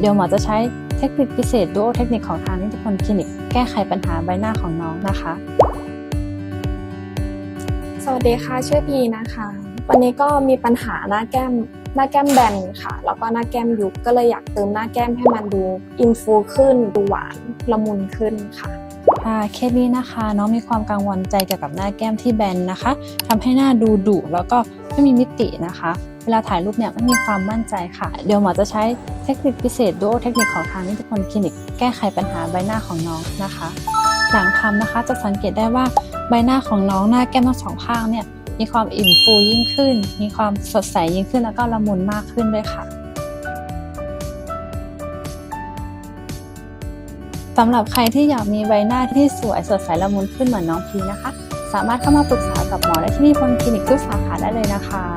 เดี๋ยวหมอจะใช้เทคนิคพิเศษดูโอเทคนิคของทางนิติพลคลินิก แก้ไขปัญหาใบหน้าของน้องนะคะ สวัสดีค่ะชื่อพีนะคะ วันนี้ก็มีปัญหาหน้าแก้มหน้าแก้มแบนค่ะ แล้วก็หน้าแก้มยุบก็เลยอยากเติมหน้าแก้มให้มันดูอินฟูขึ้น ดูหวานละมุนขึ้นค่ะค่ะเคสนี้นะคะ น้องมีความกังวลใจเกี่ยวกับหน้าแก้มที่แบนนะคะทำให้หน้าดูดุแล้วก็ ไม่มีมิตินะคะ เวลาถ่ายรูปเนี่ยไม่มีความมั่นใจค่ะ เดี๋ยวหมอจะใช้เทคนิคพิเศษดูเทคนิคของทางนิติพลคลินิก แก้ไขปัญหาใบหน้าของน้องนะคะ หลังทำนะคะจะสังเกตได้ว่าใบหน้าของน้องหน้าแก้มทั้งสองข้างเนี่ยมีความอิ่มฟูยิ่งขึ้น มีความสดใสยิ่งขึ้นแล้วก็ละมุนมากขึ้นด้วยค่ะสำหรับใครที่อยากมีใบหน้าที่สวยสดใสละมุนขึ้นเหมือนน้องพีนะคะ สามารถเข้ามาปรึกษากับหมอได้ที่นิพนคลินิกทุกสาขาได้เลยนะคะ